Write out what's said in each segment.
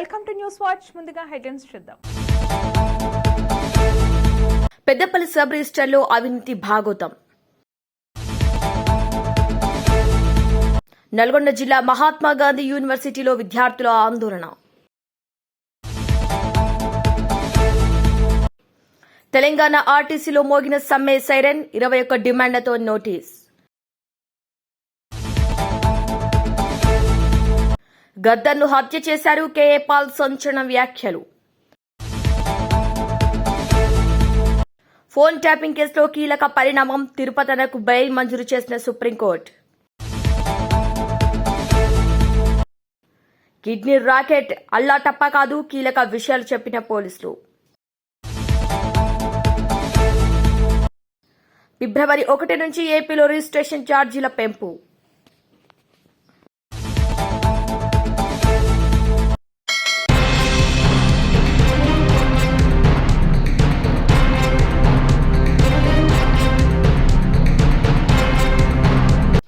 Welcome to news watch. ముందుగా headlines చూద్దాం. Peddapalli sub రిజిస్టర్లో అవినీతి భాగోతం. నల్గొండ జిల్లా మహాత్మా గాంధీ యూనివర్సిటీలో విద్యార్థుల ఆందోళన. తెలంగాణ ఆర్టీసీలో మోగిన సమ్మె సైరన్ ఇరవై ఒక్క డిమాండ్లతో నోటీస్. గద్దర్ను హత్య చేశారు కేఏ పాల్ సంచలన వ్యాఖ్యలు. ఫోన్ ట్యాపింగ్ కేసులో కీలక పరిణామం తిరుపతనకు బెయిల్ మంజూరు చేసిన సుప్రీంకోర్టు. కిడ్నీ రాకెట్ అల్లా టప్ప కాదు కీలక విషయాలు చెప్పిన పోలీసులు. ఫిబ్రవరి ఒకటి నుంచి ఏపీలో రిజిస్ట్రేషన్ ఛార్జీల పెంపు.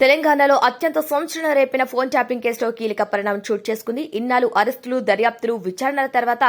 తెలంగాణలో అత్యంత సంచలన రేపిన ఫోన్ ట్యాపింగ్ కేసులో కీలక పరిణామం చోటు చేసుకుంది. ఇన్నాళ్ళు అరెస్టులు దర్యాప్తులు విచారణల తర్వాత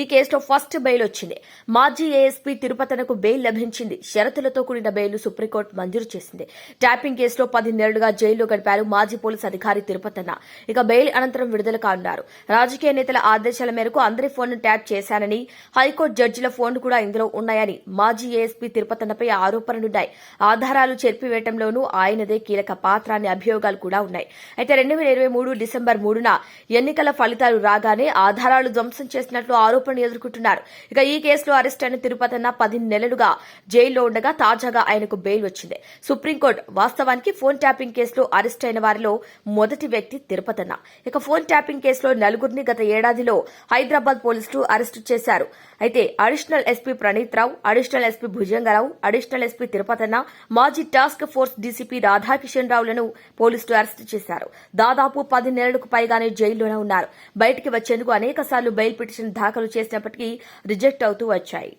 ఈ కేసులో ఫస్ట్ బెయిల్ వచ్చింది. మాజీ ఏఎస్పీ తిరుపతనకు బెయిల్ లభించింది. షరతులతో కూడిన బెయిల్ సుప్రీంకోర్టు మంజూరు చేసింది. ట్యాపింగ్ కేసులో పది నెలలుగా జైల్లో గడిపారు మాజీ పోలీస్ అధికారి తిరుపతన్న. ఇక బెయిల్ అనంతరం విడుదల కానున్నారు. రాజకీయ నేతల ఆదేశాల మేరకు అందరి ఫోన్ను ట్యాప్ చేశానని హైకోర్టు జడ్జిల ఫోన్లు కూడా ఇందులో ఉన్నాయని మాజీ ఏఎస్పీ తిరుపతన్నపై ఆరోపణలున్నాయి. ఆధారాలు చెరిపివేయటంలోనూ ఆయనదే కీలక పాత్ర. అనే అభియోగాలు కూడా ఉన్నాయి. అయితే రెండు వేల ఇరవై మూడు డిసెంబర్ మూడున ఎన్నికల ఫలితాలు రాగానే ఆధారాలు ధ్వంసం చేసినట్లు ఆరోపణలు ఎదుర్కొంటున్నారు. ఇక ఈ కేసులో అరెస్ట్ అయిన తిరుపతన్న పది నెలలుగా జైల్లో ఉండగా తాజాగా ఆయనకు బెయిల్ వచ్చింది. సుప్రీంకోర్టు వాస్తవానికి ఫోన్ ట్యాపింగ్ కేసులో అరెస్ట్ అయిన వారిలో మొదటి వ్యక్తి తిరుపతన్న. ఇక ఫోన్ ట్యాపింగ్ కేసులో నలుగురిని గత ఏడాదిలో హైదరాబాద్ పోలీసులు అరెస్టు చేశారు. అయితే additional SP Praneeth Rao additional SP Bhujangarao additional SP Tirupatanna మాజీ task force DCP Radhakishan Rao రావులను పోలీసులు అరెస్టు చేశారు. దాదాపు పది నెలలకు పైగానే జైల్లోనే ఉన్నారు. బయటికి వచ్చేందుకు అనేక సార్లు బెయిల్ పిటిషన్ దాఖలు చేసినప్పటికీ రిజెక్ట్ అవుతూ వచ్చాయి.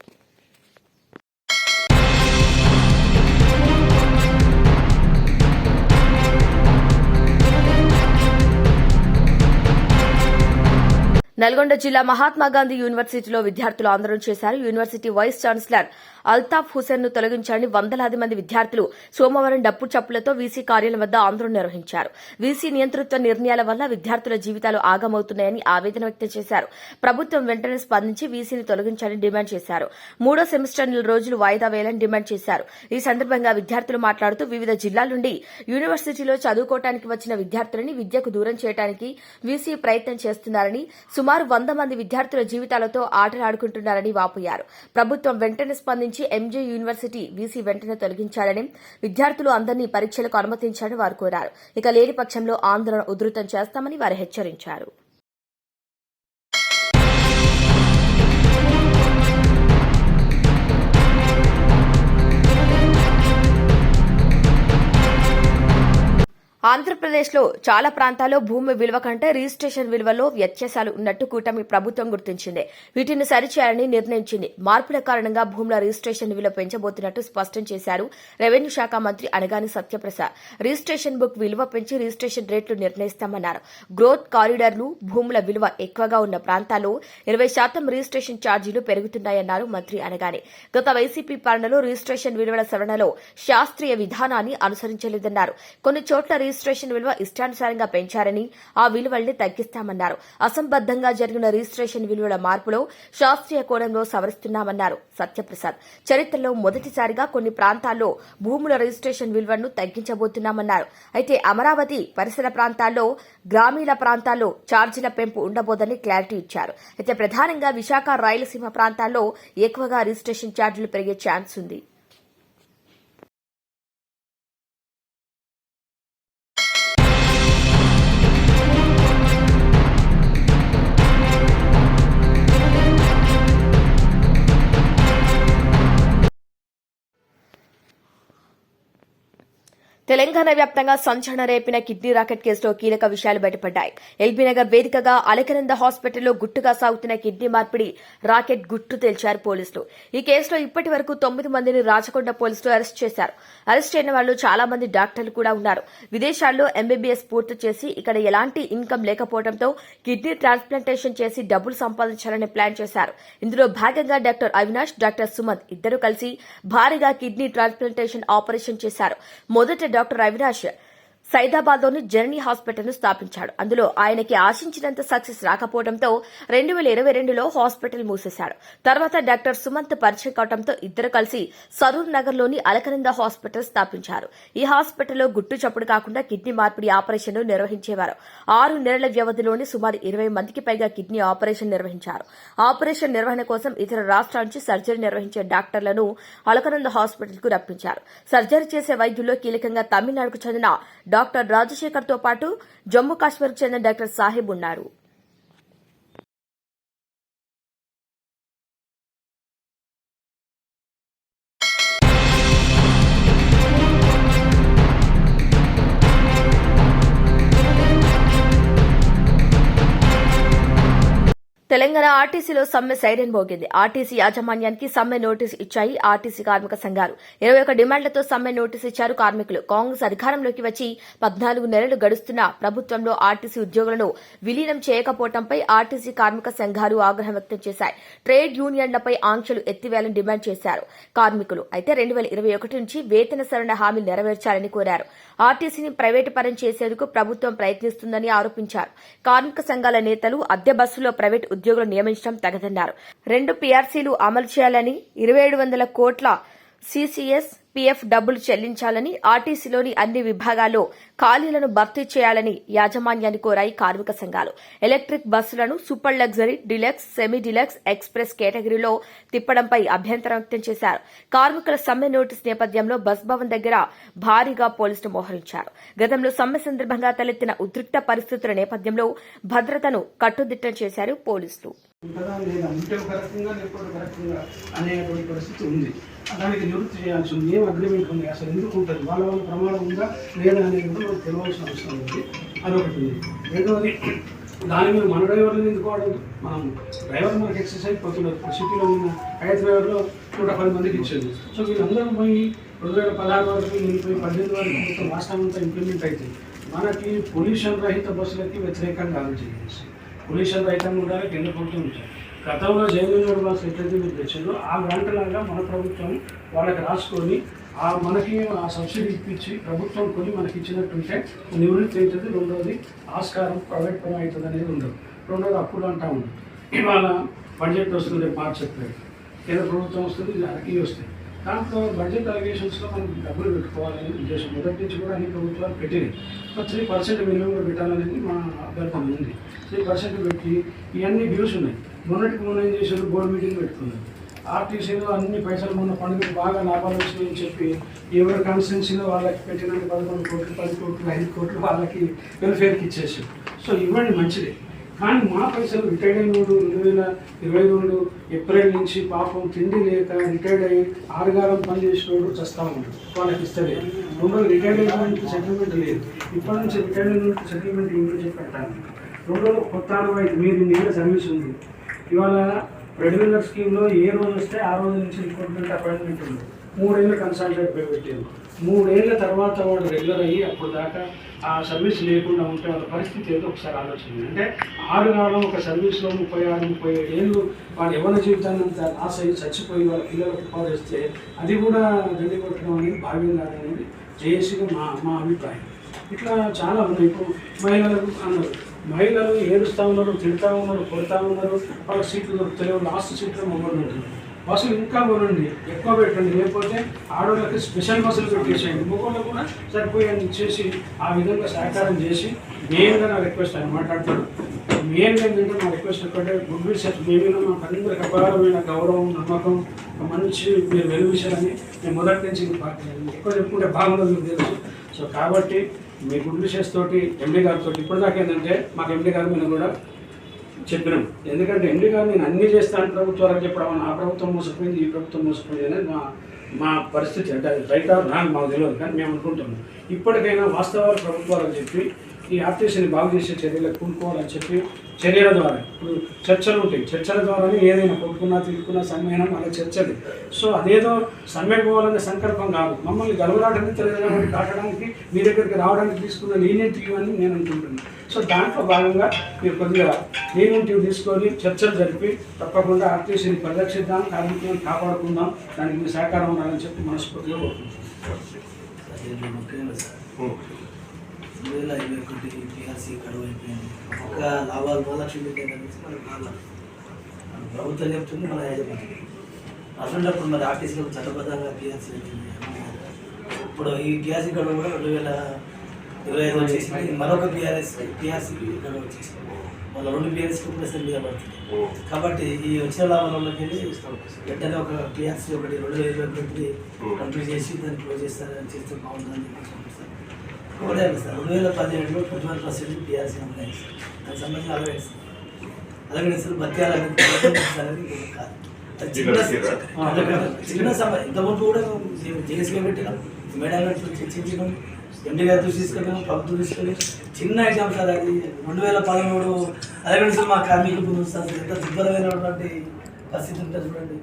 నల్గొండ జిల్లా మహాత్మా గాంధీ యూనివర్సిటీలో విద్యార్థులు ఆందోళన చేశారు. యూనివర్సిటీ వైస్ ఛాన్సలర్ అల్తాఫ్ హుసేన్ను తొలగించాలని వందలాది మంది విద్యార్థులు సోమవారం డప్పు చప్పులతో వీసీ కార్యాలయం వద్ద ఆందోళన నిర్వహించారు. వీసీ నియంతృత్వ నిర్ణయాల వల్ల విద్యార్థుల జీవితాలు ఆగమవుతున్నాయని ఆవేదన వ్యక్తం చేశారు. ప్రభుత్వం వెంటనే స్పందించి వీసీని తొలగించాలని డిమాండ్ చేశారు. మూడో సెమిస్టర్ నెల రోజులు వాయిదా వేయాలని డిమాండ్ చేశారు. ఈ సందర్భంగా విద్యార్థులు మాట్లాడుతూ వివిధ జిల్లాల నుండి యూనివర్సిటీలో చదువుకోవడానికి వచ్చిన విద్యార్థులని విద్యకు దూరం చేయడానికి వీసీ ప్రయత్నం చేస్తున్నారని సుమారు వంద మంది విద్యార్థుల జీవితాలతో ఆటలాడుకుంటున్నారని వాపోయారు. ప్రభుత్వం వెంటనే స్పందించి ఎంజే యూనివర్సిటీ వీసీ వెంటనే తొలగించాలని విద్యార్థులు అందరినీ పరీక్షలకు అనుమతించాలని వారు కోరారు. ఇక లేని పక్షంలో ఆందోళన ఉధృతం చేస్తామని వారు హెచ్చరించారు. ఆంధ్రప్రదేశ్లో చాలా ప్రాంతాల్లో భూమి విలువ కంటే రిజిస్ట్రేషన్ విలువలో వ్యత్యాసాలు ఉన్నట్టు కూటమి ప్రభుత్వం గుర్తించింది. వీటిని సరిచేయాలని నిర్ణయించింది. మార్పుల కారణంగా భూముల రిజిస్ట్రేషన్ విలువ పెంచబోతున్నట్టు స్పష్టం చేశారు రెవెన్యూ శాఖ మంత్రి అనగాని సత్యప్రసాద్. రిజిస్ట్రేషన్ బుక్ విలువ పెంచి రిజిస్ట్రేషన్ రేట్లు నిర్ణయిస్తామన్నారు. గ్రోత్ కారిడార్లు భూముల విలువ ఎక్కువగా ఉన్న ప్రాంతాల్లో ఇరవై శాతం రిజిస్ట్రేషన్ ఛార్జీలు పెరుగుతున్నాయన్నారు మంత్రి అనగాని. గత వైసీపీ పాలనలో రిజిస్ట్రేషన్ విలువల సవరణలో శాస్త్రీయ విధానాన్ని అనుసరించలేదన్నారు. కొన్ని చోట్ల రిజిస్ట్రేషన్ విలువ ఇష్టానుసారంగా పెంచారని ఆ విలువల్ని తగ్గిస్తామన్నారు. అసంబద్దంగా జరిగిన రిజిస్ట్రేషన్ విలువల మార్పులో శాస్త్రీయ కోణంలో సవరిస్తున్నామన్నారు సత్యప్రసాద్. చరిత్రలో మొదటిసారిగా కొన్ని ప్రాంతాల్లో భూముల రిజిస్ట్రేషన్ విలువను తగ్గించబోతున్నామన్నారు. అయితే అమరావతి పరిసర ప్రాంతాల్లో గ్రామీణ ప్రాంతాల్లో ఛార్జీల పెంపు ఉండబోదని క్లారిటీ ఇచ్చారు. అయితే ప్రధానంగా విశాఖ రాయలసీమ ప్రాంతాల్లో ఎక్కువగా రిజిస్ట్రేషన్ ఛార్జీలు పెరిగే ఛాన్స్ ఉంది. తెలంగాణ వ్యాప్తంగా సంచలన రేపిన కిడ్నీ రాకెట్ కేసులో కీలక విషయాలు బయటపడ్డాయి. ఎల్బీనగర్ వేదికగా అలకనంద హాస్పిటల్లో గుట్టుగా సాగుతున్న కిడ్నీ మార్పిడి రాకెట్ గుట్టు తేల్చారు పోలీసులు. ఈ కేసులో ఇప్పటి వరకు తొమ్మిది మందిని రాచకొండ పోలీసులు అరెస్ట్ చేశారు. అరెస్ట్ అయిన వాళ్ళు చాలా మంది డాక్టర్లు కూడా ఉన్నారు. విదేశాల్లో ఎంబీబీఎస్ పూర్తి చేసి ఇక్కడ ఎలాంటి ఇన్కమ్ లేకపోవడంతో కిడ్నీ ట్రాన్స్ప్లాంటేషన్ చేసి డబ్బులు సంపాదించాలని ప్లాన్ చేశారు. ఇందులో భాగంగా డాక్టర్ అవినాష్ డాక్టర్ సుమంత్ ఇద్దరు కలిసి భారీగా కిడ్నీ ట్రాన్స్ప్లాంటేషన్ ఆపరేషన్ చేశారు. మొదట డాక్టర్ అవినాష్ సైదాబాద్లోని జర్నీ హాస్పిటల్ను స్థాపించాడు. అందులో ఆయనకి ఆశించినంత సక్సెస్ రాకపోవడంతో రెండు వేల ఇరవై రెండులో హాస్పిటల్ మూసేశాడు తర్వాత డాక్టర్ సుమంత్ పరిచయం కావడంతో ఇద్దరు కలిసి సరూర్ నగర్లోని అలకనంద హాస్పిటల్ స్థాపించారు. ఈ హాస్పిటల్లో గుట్టు చప్పుడు కాకుండా కిడ్నీ మార్పిడి ఆపరేషన్ నిర్వహించేవారు. ఆరు నెలల వ్యవధిలోనే సుమారు ఇరవై మందికి పైగా కిడ్నీ ఆపరేషన్ నిర్వహించారు. ఆపరేషన్ నిర్వహణ కోసం ఇతర రాష్ట్రాల నుంచి సర్జరీ నిర్వహించే డాక్టర్లను అలకనంద హాస్పిటల్కు రప్పించారు. సర్జరీ చేసే వైద్యుల్లో కీలకంగా తమిళనాడుకు చెందిన డాక్టర్ రాజశేఖర్తో పాటు జమ్మూ కాశ్మీర్కు చెందిన డాక్టర్ సాహిబ్ ఉన్నారు. తెలంగాణ ఆర్టీసీలో సమ్మె సైరన్ మోగింది. ఆర్టీసీ యాజమాన్యానికి సమ్మె నోటీసు ఇచ్చాయి ఆర్టీసీ కార్మిక సంఘాలు. ఇరవై ఒక డిమాండ్లతో సమ్మె నోటీసు ఇచ్చారు కార్మికులు. కాంగ్రెస్ అధికారంలోకి వచ్చి పద్నాలుగు నెలలు గడుస్తున్న ప్రభుత్వంలో ఆర్టీసీ ఉద్యోగులను విలీనం చేయకపోవడంపై ఆర్టీసీ కార్మిక సంఘాలు ఆగ్రహం వ్యక్తం చేశాయి. ట్రేడ్ యూనియన్లపై ఆంక్షలు ఎత్తివేయాలని డిమాండ్ చేశారు కార్మికులు. అయితే రెండు వేల ఇరవై ఒకటి నుంచి వేతన సవరణ హామీలు నెరవేర్చాలని కోరారు. ఆర్టీసీని ప్రైవేటు పరం చేసేందుకు ప్రభుత్వం ప్రయత్నిస్తుందని ఆరోపించారు. కార్మిక సంఘాల నేతలు అద్దె బస్సులో ప్రైవేట్ ఉద్యోగులు నియమించడం తగదన్నారు. రెండు పీఆర్సీలు అమలు చేయాలని ఇరవై ఏడు వందల కోట్ల సీసీఎస్ పీఎఫ్ డబ్బులు చెల్లించాలని ఆర్టీసీలోని అన్ని విభాగాల్లో ఖాళీలను భర్తీ చేయాలని యాజమాన్యాన్ని కోరాయి కార్మిక సంఘాలు. ఎలక్ట్రిక్ బస్సులను super luxury deluxe semi deluxe express కేటగిరీలో తిప్పడంపై అభ్యంతరం వ్యక్తం చేశారు. కార్మికుల సమ్మె నోటీస్ నేపథ్యంలో బస్ భవన్ దగ్గర భారీగా పోలీసులు మోహరించారు. గతంలో సమ్మె సందర్భంగా తలెత్తిన ఉద్రిక్త పరిస్థితుల నేపథ్యంలో భద్రతను కట్టుదిట్టం చేశారు పోలీసులు. ఉంటుందా లేదా? ఉంటే కరెక్ట్గా లేకపోతే కరెక్ట్గా అనేటువంటి పరిస్థితి ఉంది. దానికి నివృత్తి చేయాల్సి ఉంది. ఏం అగ్రిమెంట్ ఉంది? అసలు ఎందుకు ఉంటుంది? వాళ్ళ వాళ్ళ ప్రమాదం ఉందా లేదా అనేది కూడా మనకు తెలియాల్సిన అవసరం ఉంది. అదొకటి ఉంది. రెండవది దాని మీద మన డ్రైవర్లను ఎందుకోవడం? మనం డ్రైవర్ మనకి ఎక్సర్సైజ్ పోతున్నారు సిటీలో ఉన్న ఐదు డ్రైవర్లో నూట పది మందికి ఇచ్చేది సో వీళ్ళందరూ పోయి రెండు వేల పదహారు వరకు వెళ్ళిపోయి పద్దెనిమిది వరకు మొత్తం రాష్ట్రం అంతా ఇంప్లిమెంట్ అయితే మనకి పొల్యూషన్ రహిత బస్సులకి వ్యతిరేకంగా ఆలోచించాలి పొల్యూషన్ రహితంగా ఉండాలి కింద ప్రభుత్వం గతంలో జైలు బస్సు ఎట్లయితే మీరు తెచ్చిందో ఆ గంటలాగా మన ప్రభుత్వం వాళ్ళకి రాసుకొని ఆ మనకి ఆ సబ్సిడీ ఇప్పించి ప్రభుత్వం కొని మనకి ఇచ్చినట్టుంటే నివృత్తి అవుతుంది రెండోది ఆస్కారం ప్రైవేట్ పరం అవుతుంది అనేది ఉండదు. రెండోది అప్పులు అంటా ఉండదు. ఇవాళ బడ్జెట్ వస్తుంది మార్చి చెప్పారు కేంద్ర ప్రభుత్వం వస్తుంది అరకీ వస్తాయి దాంట్లో బడ్జెట్ అలిగేషన్స్లో మనం డబ్బులు పెట్టుకోవాలని ఉద్దేశం. మొదటి నుంచి కూడా అన్ని ప్రభుత్వాలు పెట్టినాయి. ఒక త్రీ పర్సెంట్ మినిమం పెట్టాలనేది మా అభ్యర్థన ఉంది. త్రీ పర్సెంట్ పెట్టి ఇవన్నీ డ్యూస్ ఉన్నాయి. మొన్నటికి మొన్న ఏం చేశారు? బోర్డు మీటింగ్ పెట్టుకున్నారు. ఆర్టీసీలో అన్ని పైసలు మొన్న పండుగ బాగా లాభాలు వచ్చినాయని చెప్పి ఎవరి కాన్స్టిట్యున్సీలో వాళ్ళకి పెట్టినట్టు పదకొండు కోట్లు పది కోట్లు ఐదు కోట్లు వాళ్ళకి వెల్ఫేర్కి ఇచ్చేసారు సో ఇవ్వండి మంచిదే. కానీ మా పైసలు రిటైర్డ్ అయినోడు రెండు వేల ఇరవై రెండు ఏప్రిల్ నుంచి పాపం తిండి లేక రిటైర్డ్ అయ్యి ఆరుగారం పని చేసినోడు చస్తా ఉంటాడు వాళ్ళకి ఇస్తుంది రెండు రిటైర్డ్ అయినటువంటి సెటిల్మెంట్ లేదు. ఇప్పటి నుంచి రిటైర్డ్ అయినటువంటి సెటిల్మెంట్ ఇంట్లో చెప్పి పెట్టాలి. రెండు కొత్త అరవై మీరు మీద సర్వీస్ ఉంది. ఇవాళ రెడ్యులర్ స్కీమ్లో ఏ రోజు వస్తే ఆ రోజు నుంచి రిక్రూట్మెంట్ అపాయింట్మెంట్ ఉంది. మూడేళ్ళు కన్సల్టెంట్ పే పెట్టారు మూడేళ్ళ తర్వాత వాడు రెగ్యులర్ అయ్యి అప్పుడు దాకా ఆ సర్వీస్ లేకుండా ఉంటే వాళ్ళ పరిస్థితి ఏదో ఒకసారి ఆలోచన అంటే ఆరు కాలం ఒక సర్వీస్లో ముప్పై ఆరు ముప్పై ఏడు ఏళ్ళు వాడు ఎవరి జీవితాన్ని అంత లాస్ అయ్యి చచ్చిపోయి వాళ్ళ పిల్లలకు ఉపాధిస్తే అది కూడా గండి కొట్టడం అనేది భావ్యం కాదనేది జేఏసీగా మా మా అభిప్రాయం. ఇట్లా చాలా ఉన్నాయి. ఇప్పుడు మహిళలకు అన్నారు. మహిళలు ఏడుస్తూ ఉన్నారు తిడతా ఉన్నారు కొడతా ఉన్నారు వాళ్ళ సీట్లు దొరుకుతలేవు లాస్ట్ సీట్లో మొబైల్ ఉంటుంది బస్సులు ఇంకా కొనండి. ఎక్కువ పెట్టండి. లేకపోతే ఆడవాళ్ళకి స్పెషల్ బస్సులు పెట్టేసేయండి. మొగోళ్ళకు కూడా సరిపోయాన్ని చేసి ఆ విధంగా సహకారం చేసి మెయిన్గా నా రిక్వెస్ట్ ఆయన మాట్లాడతాడు మెయిన్గా ఏంటంటే నా రిక్వెస్ట్ ఒకటే గుడ్ విషయం మేమైనా మాకు అందరికి అపారమైన గౌరవం నమ్మకం ఒక మంచి మీరు వెలువిషయాలని నేను మొదటి నుంచి మీకు ఎక్కువ చెప్పుకుంటే బాగుండదు మీకు తెలుసు. సో కాబట్టి మీ గుడ్ విషెస్ తోటి ఎండి గారితో ఇప్పుడు దాకా ఏంటంటే మాకు ఎండి గారి మీద కూడా చెప్పినాం. ఎందుకంటే ఎండి గారు నేను అన్ని చేస్తాను ప్రభుత్వాలకు చెప్పడం ఆ ప్రభుత్వం మోసపోయింది ఈ ప్రభుత్వం మోసపోయింది అనేది మా మా పరిస్థితి. అంటే అది రైట్ ఆర్ రాంగ్ మాకు తెలియదు కానీ మేము అనుకుంటున్నాం. ఇప్పటికైనా వాస్తవాలు ప్రభుత్వాలకు చెప్పి ఈ ఆర్టీసీని బాగు చేసే చర్యలకు కూడుకోవాలని చెప్పి చర్యల ద్వారా ఇప్పుడు చర్చలు ఉంటాయి. చర్చల ద్వారానే ఏదైనా కొట్టుకున్నా తిట్టుకున్నా సమ్మేళనం అలా చర్చది సో అదేదో సమ్మెకు పోవాలనే సంకల్పం కాదు. మమ్మల్ని గలవరాడానికి తెలియజేయడానికి కాటడానికి మీ దగ్గరికి రావడానికి తీసుకున్న లీనియంటివ్ అని నేను అనుకుంటున్నాను సో దాంట్లో భాగంగా మీరు కొద్దిగా లీనియంటివ్ తీసుకొని చర్చలు జరిపి తప్పకుండా ఆర్టీసీని పరిరక్షిద్దాం కార్మికులను కాపాడుకుందాం దానికి మీ సహకారం ఉండాలని చెప్పి మనస్ఫూర్తిగా కోరుకుంటున్నాను. రెండు వేల ఇరవై ఒకటి పిఆర్సీ గడువు అయిపోయింది. ఒక్క లాభాలు మూడు లక్షలు పెట్టే కలిసి మనకు లాభాలు మన ప్రభుత్వం చెప్తుంది మన యాజమాన్యం అటువంటిప్పుడు మరి ఆర్టీసీలో చట్టబద్ధంగా పిఆర్సీ ఇప్పుడు ఈ పిఆర్సీ గడువు కూడా రెండు వేల ఇరవై ఐదు వచ్చేసింది. మరొక పిఆర్ఎస్ పిఆర్సీ గడువు వచ్చేసింది. వాళ్ళ రెండు పిఆర్ఎస్కి కూడా అసలు పడుతుంది. కాబట్టి ఈ వచ్చిన లాభాలలోకి వెంటనే ఒక పిఆర్సీ ఒకటి రెండు వేల ఇరవై ఒకటి కంప్లీట్ చేసి దాన్ని క్లోజ్ చేస్తారని చేస్తే బాగుంటుందని చెప్పి ఒకటే సార్ రెండు వేల పదిహేడులో ట్వంటీ వన్ పర్సెంట్ దానికి సంబంధించి అనేది ఇంకొక కాదు. అది చిన్న సమయం ఇంతకుముందు కూడా జేసీగా పెట్టినాం. మేడం గారితో చర్చించినాం ఎండి గారితో తీసుకెళ్ళాం ప్రభుత్వం తీసుకెళ్ళి చిన్న ఎగ్జామ్ సార్ అది. రెండు వేల పదమూడు అలాగే సార్ మా కార్మికులు పొందుతారు సార్. ఎంత దుర్భరమైనటువంటి పరిస్థితి ఉంటుంది చూడండి.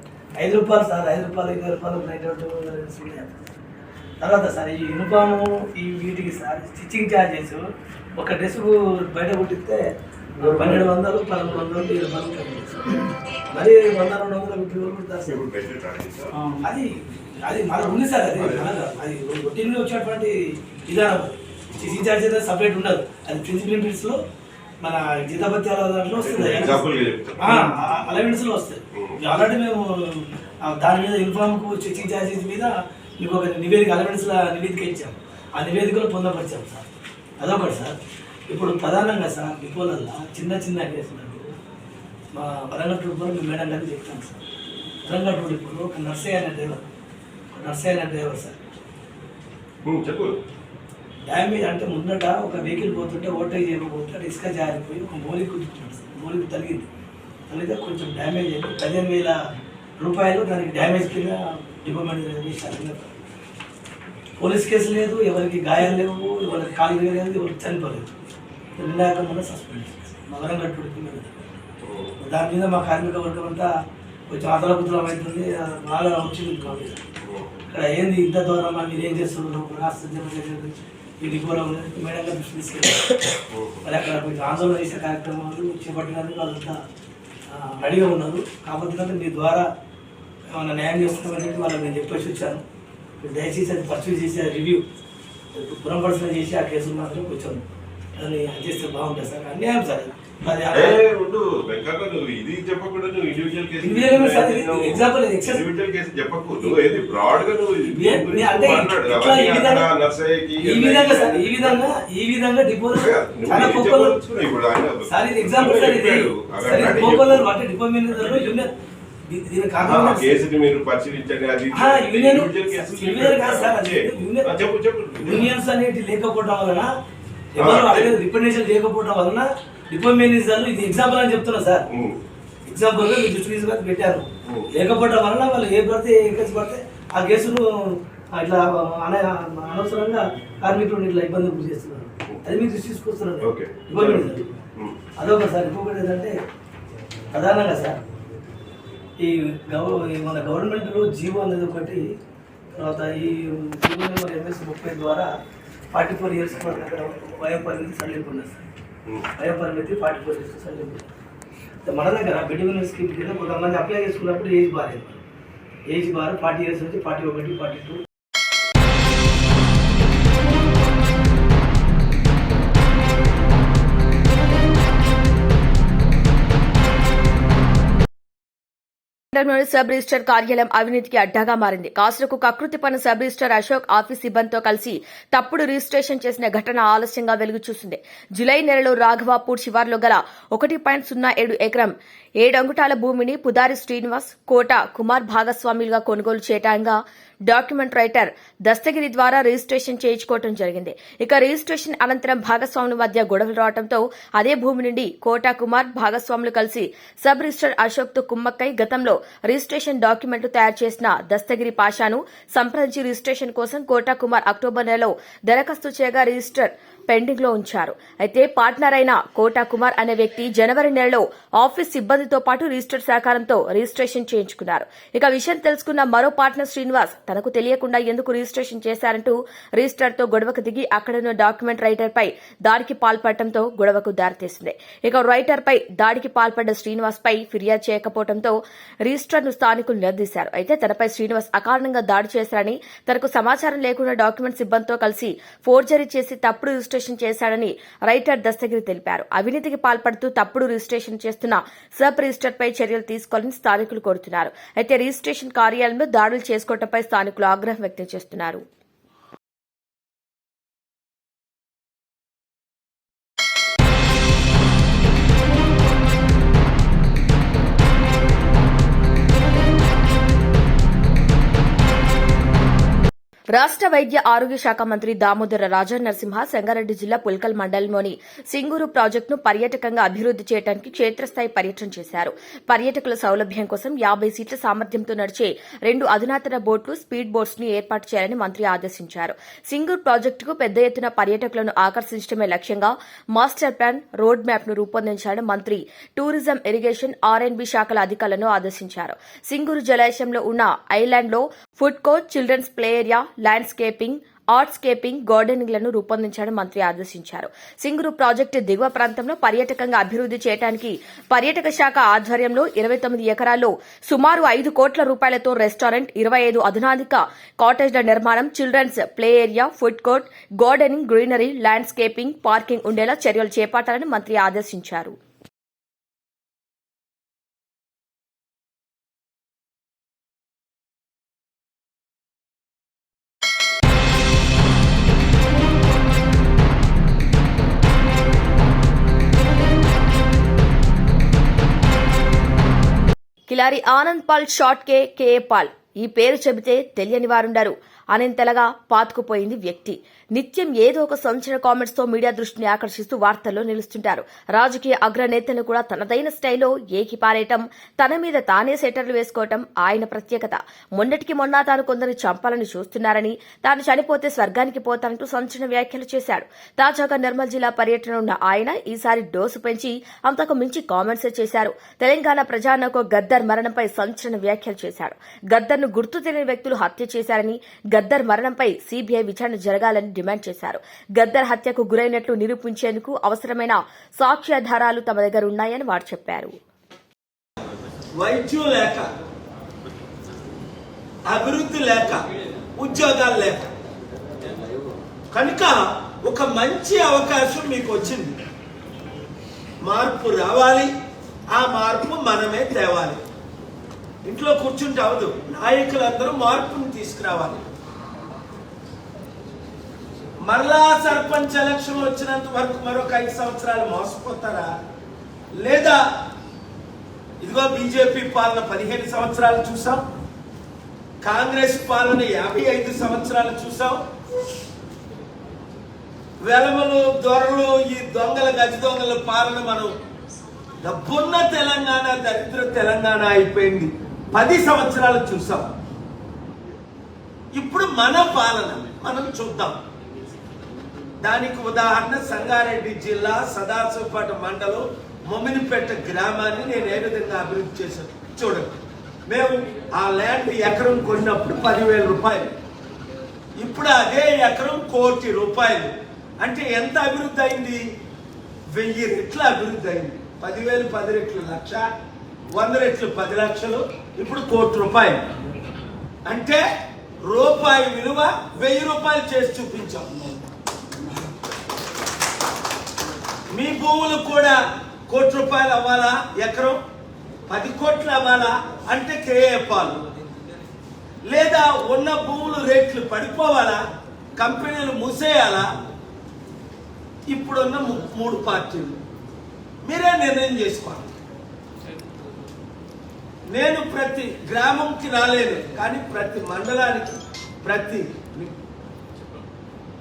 ఐదు రూపాయలు సార్. ఐదు రూపాయలు ఇరవై రూపాయలు నైట్ అవుట్ తర్వాత సార్ ఈ యూనిఫాము ఈ వీటికి సార్ స్టిచ్చింగ్ ఛార్జెస్ ఒక డ్రెస్ బయట కుట్టిస్తే పన్నెండు వందలు పదమూడు వందలు ఇరవై సార్. మరి వంద రెండు వందలు ముప్పై వేలు కుడతారు సార్? అది అది మన ఉంది సార్ అది. అది రొటీన్లో వచ్చేటువంటి విధానం స్టిచ్చింగ్ ఛార్జెస్ సపరేట్ ఉండదు. అది ప్రిన్సిపల్ బిల్స్లో మన జీతభత్యాల దాంట్లో వస్తుంది. ఎగ్జాంపుల్ అలవెన్స్లో వస్తాయి. ఆల్రెడీ మేము ఆ, దాని మీద యూనిఫామ్కు స్టిచ్చింగ్ ఛార్జెస్ మీద మీకు ఒక నివేదిక అలవెన్స్ నివేదిక ఇచ్చాం ఆ నివేదికలో పొందపరిచాం సార్. అదొకటి సార్. ఇప్పుడు ప్రధానంగా సార్ డిపోలల్లో చిన్న చిన్న కేసులు మా వరంగల్ ట్రిప్లో మీ మేడం గారికి చెప్తాను సార్. వరంగల్ ట్రిప్లో ఒక నర్సయ్య అనే డ్రైవర్ ఒక నర్సయ్య అనే డ్రైవర్ సార్. చెప్పు. డ్యామేజ్ అంటే ముందట ఒక వెహికల్ పోతుంటే ఓవర్టేక్ చేయకపోతే ఇసుక జారిపోయి ఒక మూలిక కుదురుతున్నాడు సార్. మూలిక తగిలింది. తగిలితే కొంచెం డ్యామేజ్ అయింది. పదిహేను వేల రూపాయలు దానికి డ్యామేజ్ కింద డిపార్ట్మెంట్ చేశారు. పోలీస్ కేసు లేదు ఎవరికి గాయాలు లేవు ఎవరికి కాలు వేయలేదు ఎవరికి చనిపోలేదు. నిన్నాక మొన్న సస్పెండ్ మా వరంగల్ ట్రిప్ మీద దాని మీద మా కార్మిక వర్గం అంతా కొంచెం అతలకుతలం అవుతుంది బాగా వచ్చింది కాబట్టి ఇక్కడ ఏంది ఇంత దూరం మీరు ఏం చేస్తున్నారు? రాష్ట్ర జనరల్ ఈ డిపోలో మేడం గారు దృష్టి తీసుకెళ్ళారు. మరి అక్కడ కొంచెం ఆందోళన చేసే కార్యక్రమాలు చేపట్టడానికి వాళ్ళంతా రెడీగా ఉన్నారు. కనుక మీ ద్వారా ఏమైనా న్యాయం చేస్తున్నామని వాళ్ళకి నేను చెప్పేసి వచ్చాను. దయచేసి అది పర్సూ చేసే రివ్యూ పురంపరచన చేసి ఆ కేసులు మాత్రం కొంచెం దాన్ని చేస్తే బాగుంటుంది సార్. అన్యాయం సార్. వెంకన్న నువ్వు సార్, చెప్పకు. నువ్వు ఏది బ్రాడ్గా నువ్వు ఈ విధంగా- ఈ విధంగా సార్ ఈ విధంగా ఈ విధంగా చాలా ఇది ఎగ్జాంపుల్ సార్ ఇది కోపంలో. అంటే యూనియన్ కేసులు యూనియన్స్ అనేటి లేకపోవడం వలన ఎవరు అడిగేది లేకపోవడం వలన మేనేజర్లు ఇది ఎగ్జాంపుల్ అని చెప్తున్నా సార్. ఎగ్జాంపుల్గా మీరు దృష్టి పెట్టారు. లేకపోవడం వలన వాళ్ళు ఏ పడితే ఏ కేసు పడితే ఆ కేసును ఇట్లా అన- అనవసరంగా కార్మికులను ఇట్లా ఇబ్బందులు గురి చేస్తున్నారు. అది మీరు దృష్టి తీసుకొస్తున్నారు. అదొక సార్ ఇంకొకటి ఏంటంటే ప్రధానంగా సార్ ఈ గవ మన గవర్నమెంట్లో జీవో అనేది ఒకటి తర్వాత ఈ జీవో నెంబర్ ఎంఎస్ ముప్పై ద్వారా ఫార్టీ ఫోర్ ఇయర్స్ వయో పరిమితి సడలింపు ఉన్నది సార్. ఉమ్. వయో పరిమితి ఫార్టీ ఫోర్ ఇయర్స్ సడలింపు మన దగ్గర బిడ్డ స్కీమ్ కింద కొంతమంది అప్లై చేసుకున్నప్పుడు age bar age bar forty years నుంచి ఫార్టీ ఒకటి ఫార్టీ టూ మండలంలోని సబ్ రిజిస్టర్ కార్యాలయం అవినీతికి అడ్డాగా మారింది. కాసులకు కకృతి పన్న సబ్ రిజిస్టర్ అశోక్ ఆఫీస్ సిబ్బందితో కలిసి తప్పుడు రిజిస్ట్రేషన్ చేసిన ఘటన ఆలస్యంగా వెలుగు చూసింది జులై నెలలో రాఘవాపూర్ శివార్లో గల ఒకటి పాయింట్ సున్నా ఏడు ఎకరం ఏడంగుటాల భూమిని పుదారి శ్రీనివాస్ కోట కుమార్ భాగస్వాములుగా కొనుగోలు చేయటంగా డాక్యుమెంట్ రైటర్ దస్తగిరి ద్వారా రిజిస్ట్రేషన్ చేయించుకోవడం జరిగింది. ఇక రిజిస్ట్రేషన్ అనంతరం భాగస్వాముల మధ్య గొడవలు రావడంతో అదే భూమి నుండి కోటా కుమార్ భాగస్వాములు కలిసి సబ్ రిజిస్టర్ అశోక్తో కుమ్మక్కై గతంలో రిజిస్ట్రేషన్ డాక్యుమెంట్లు తయారు చేసిన దస్తగిరి పాషాను సంప్రదించి రిజిస్ట్రేషన్ కోసం కోటా కుమార్ అక్టోబర్ నెలలో దరఖాస్తు చేయగా రిజిస్టర్ పెండింగ్లో ఉంచారు. అయితే పార్ట్నర్ అయిన కోటా కుమార్ అనే వ్యక్తి జనవరి నెలలో ఆఫీస్ సిబ్బందితో పాటు రిజిస్టర్ సహకారంతో రిజిస్ట్రేషన్ చేయించుకున్నారు. ఇక విషయం తెలుసుకున్న మరో పార్ట్నర్ శ్రీనివాస్ తనకు తెలియకుండా ఎందుకు రిజిస్ట్రేషన్ చేశారంటూ రిజిస్టర్తో గొడవకు దిగి అక్కడున్న డాక్యుమెంట్ రైటర్ పై దాడికి పాల్పడటంతో గొడవకు దారితీసింది. ఇక రైటర్ పై దాడికి పాల్పడ్డ శ్రీనివాస్ పై ఫిర్యాదు చేయకపోవడంతో రిజిస్టర్ను స్థానికులు నిలదీశారు. అయితే తనపై శ్రీనివాస్ అకారణంగా దాడి చేశారని తనకు సమాచారం లేకుండా డాక్యుమెంట్ సిబ్బందితో కలిసి ఫోర్జరీ చేసి తప్పుడు రిజిస్ట్రేషన్ చేశాడని రైటర్ దస్తగిరి తెలిపారు. అవినీతికి పాల్పడుతూ తప్పుడు రిజిస్ట్రేషన్ చేస్తున్న సబ్ రిజిస్టర్ పై చర్యలు తీసుకోవాలని స్థానికులు కోరుతున్నారు. అయితే రిజిస్ట్రేషన్ కార్యాలయంలో దాడులు చేసుకోవడంపై స్థానికులు ఆగ్రహం వ్యక్తం చేస్తున్నారు. రాష్ట్ర వైద్య ఆరోగ్య శాఖ మంత్రి దామోదర రాజా నరసింహ సంగారెడ్డి జిల్లా పుల్కల్ మండలంలోని సింగూరు ప్రాజెక్టును పర్యాటకంగా అభివృద్ది చేయడానికి క్షేత్రస్థాయి పర్యటన చేశారు. పర్యాటకుల సౌలభ్యం కోసం యాబై సీట్ల సామర్థ్యంతో నడిచే రెండు అధునాతన బోట్లు స్పీడ్ బోట్స్ని ఏర్పాటు చేయాలని మంత్రి ఆదేశించారు. సింగూరు ప్రాజెక్టుకు పెద్ద ఎత్తున పర్యాటకులను ఆకర్షించడమే లక్ష్యంగా మాస్టర్ ప్లాన్ రోడ్ మ్యాప్ను రూపొందించాలని మంత్రి టూరిజం ఇరిగేషన్ ఆర్ఎండ్బి శాఖల అధికారులను ఆదేశించారు. సింగూరు జలాశయంలో ఉన్న ఐలాండ్లో food court children's play area landscaping artscaping గార్డెనింగ్లను రూపొందించాలని మంత్రి ఆదేశించారు. సింగూరు ప్రాజెక్టు దిగువ ప్రాంతంలో పర్యాటకంగా అభివృద్ది చేయడానికి పర్యాటక శాఖ ఆధ్వర్యంలో ఇరవై తొమ్మిది ఎకరాల్లో సుమారు ఐదు కోట్ల రూపాయలతో రెస్టారెంట్ ఇరవై ఐదు అధునాధిక కాటేజ్ల నిర్మాణం children's play area food court gardening greenery landscaping parking ఉండేలా చర్యలు చేపట్టాలని మంత్రి ఆదేశించారు. కిలారి ఆనంద్ పాల్ షాట్కే కే కేఏ పాల్. ఈ పేరు చెబితే తెలియని వారుండరు. అనంతలగా పాతుకుపోయింది వ్యక్తి. నిత్యం ఏదో ఒక సంచలన కామెంట్స్తో మీడియా దృష్టిని ఆకర్షిస్తూ వార్తల్లో నిలుస్తుంటారు. రాజకీయ అగ్రనేతలు కూడా తనదైన స్టైల్లో ఏకిపారేయటం తన మీద తానే సెటర్లు వేసుకోవటం ఆయన ప్రత్యేకత. మొన్నటికి మొన్న తాను కొందరిని చంపాలని చూస్తున్నారని తాను చనిపోతే స్వర్గానికి పోతానంటూ సంచలన వ్యాఖ్యలు చేశాడు. తాజాగా నిర్మల్ జిల్లా పర్యటన ఉన్న ఆయన ఈసారి డోసు పెంచి అంతకు మించి కామెంట్స్ చేశారు. తెలంగాణ ప్రజానకు గద్దర్ మరణంపై సంచలన వ్యాఖ్యలు చేశాడు. గద్దర్ను గుర్తు తెలియని వ్యక్తులు హత్య చేశారని గద్దర్ మరణంపై సీబీఐ విచారణ జరగాలని డిమాండ్ చేశారు. గద్దర్ హత్యకు గురైనట్లు నిరూపించేందుకు అవసరమైన సాక్ష్యాధారాలు తమ దగ్గర ఉన్నాయని వారు చెప్పారు. వైద్యం లేక అభివృద్ధి లేక ఉద్యోగాలు లేక. కనుక ఒక మంచి అవకాశం మీకు వచ్చింది. మార్పు రావాలి. ఆ మార్పు మనమే తేవాలి. ఇంట్లో కూర్చుంటే అవదు నాయకులందరూ మార్పుని తీసుకురావాలి. మరలా సర్పంచ్ ఎలక్షన్ వచ్చినంత వరకు మరొక ఐదు సంవత్సరాలు మోసపోతారా? లేదా ఇదిగో బీజేపీ పాలన పదిహేను సంవత్సరాలు చూసాం కాంగ్రెస్ పాలన యాభై ఐదు సంవత్సరాలు చూసాం వెలమలు దొరలు ఈ దొంగల గజ దొంగల పాలన మనం డబ్బున్న తెలంగాణ దరిద్ర తెలంగాణ అయిపోయింది. పది సంవత్సరాలు చూసాం. ఇప్పుడు మన పాలన మనం చూద్దాం. దానికి ఉదాహరణ సంగారెడ్డి జిల్లా సదాశివపేట మండలం మొమినిపేట గ్రామాన్ని నేను ఏ విధంగా అభివృద్ధి చేశాను చూడండి. మేము ఆ ల్యాండ్ ఎకరం కొన్నప్పుడు పదివేల రూపాయలు. ఇప్పుడు అదే ఎకరం కోటి రూపాయలు. అంటే ఎంత అభివృద్ధి అయింది? వెయ్యి రెట్ల అభివృద్ధి అయింది. పదివేలు పది రెట్లు లక్ష వంద రెట్లు పది లక్షలు ఇప్పుడు కోటి రూపాయలు. అంటే రూపాయి విలువ వెయ్యి రూపాయలు చేసి చూపించాం. మీ భూములు కూడా కోటి రూపాయలు అవ్వాలా? ఎకరం? పది కోట్లు అవ్వాలా? అంటే కేఏ లేదా ఉన్న భూములు రేట్లు పడిపోవాలా? కంపెనీలు మూసేయాలా? ఇప్పుడున్న ము- మూడు పార్టీలు. మీరే నిర్ణయం చేసుకోవాలి. నేను ప్రతి గ్రామంకి రాలేను కానీ ప్రతి మండలానికి ప్రతి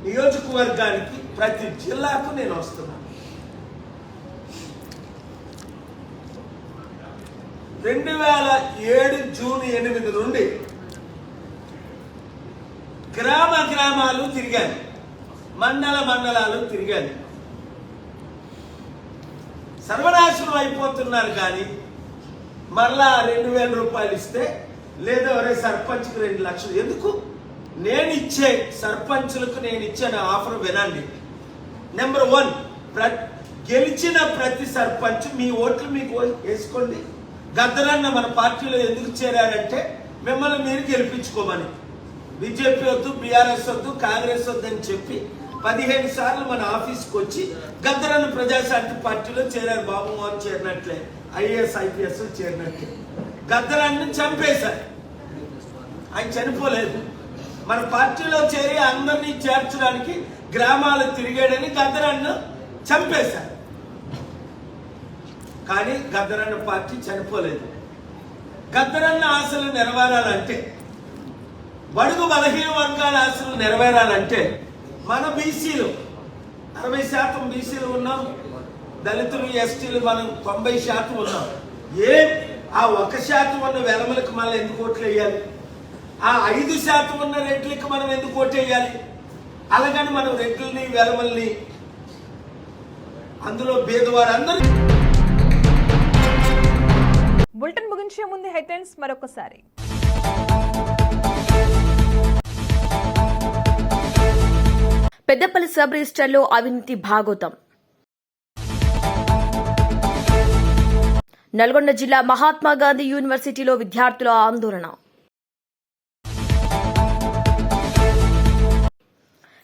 నియోజకవర్గానికి ప్రతి జిల్లాకు నేను వస్తున్నాను రెండు వేల ఏడు జూన్ ఎనిమిది నుండి గ్రామ గ్రామాలు తిరిగాను మండల మండలాలు తిరిగాను సర్వనాశనం అయిపోతున్నారు కానీ మరలా రెండు వేల రూపాయలు ఇస్తే లేదా ఒరే సర్పంచ్కి రెండు లక్షలు. ఎందుకు? నేను ఇచ్చే సర్పంచులకు నేను ఇచ్చే నా ఆఫర్ వినండి. నెంబర్ వన్ ప్ర గెలిచిన ప్రతి సర్పంచ్ మీ ఓట్లు మీకు వేసుకోండి. గద్దరన్న మన పార్టీలో ఎందుకు చేరారంటే మిమ్మల్ని మీరు గెలిపించుకోమని. బీజేపీ వద్దు బీఆర్ఎస్ వద్దు కాంగ్రెస్ వద్దు అని చెప్పి పదిహేను సార్లు మన ఆఫీస్కి వచ్చి గద్దరన్న ప్రజాశాంతి పార్టీలో చేరారు బాబు మోహన్ చేరినట్లే ఐఏఎస్ ఐపీఎస్ చేరినట్లే. గద్దరాన్ని చంపేశారు. ఆయన చనిపోలేదు. మన పార్టీలో చేరి అందరినీ చేర్చడానికి గ్రామాలు తిరిగాడని గద్దరాన్ని చంపేశారు. కానీ గద్దరన్న పార్టీ చనిపోలేదు. గద్దరన్న ఆశలు నెరవేరాలంటే బడుగు బలహీన వర్గాల ఆశలు నెరవేరాలంటే మన బీసీలు అరవై శాతం బీసీలు ఉన్నాం దళితులు ఎస్టీలు మనం తొంభై శాతం ఉన్నాం. ఏ? ఆ ఒక శాతం ఉన్న వెలమలకు మనం ఎందుకు ఓట్లు వేయాలి? ఆ ఐదు శాతం ఉన్న రెడ్లకి మనం ఎందుకు ఓటేయాలి వేయాలి? అలాగని మనం రెడ్లని వెలమల్ని అందులో బీదవారు అందరూ బులెటిన్ ముగించే ముందు హెడ్లైన్స్ మరొకసారి. పెద్దపల్లి సబ్ రిజిస్టర్లో అవినీతి భాగోతం. నల్గొండ జిల్లా మహాత్మా గాంధీ యూనివర్సిటీలో విద్యార్థుల ఆందోళన.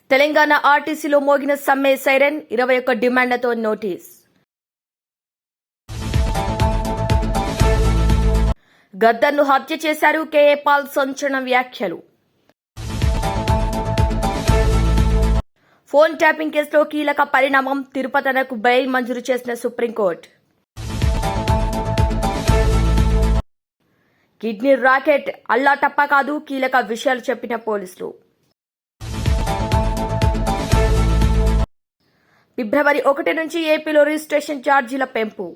తెలంగాణ ఆర్టీసీలో మోగిన సమ్మె సైరన్ ఇరవై ఒక్క డిమాండ్లతో నోటీస్. గద్దర్ను హత్య చేశారు కేఏ పాల్ సంచలన వ్యాఖ్యలు. ఫోన్ ట్యాపింగ్ కేసులో కీలక పరిణామం తిరుపతనకు బెయిల్ మంజూరు చేసిన సుప్రీంకోర్టు. కిడ్నీ రాకెట్ అల్లా తప్ప కాదు కీలక విషయాలు చెప్పిన పోలీసులు. ఫిబ్రవరి ఒకటి నుంచి ఏపీలో రిజిస్ట్రేషన్ ఛార్జీల పెంపు.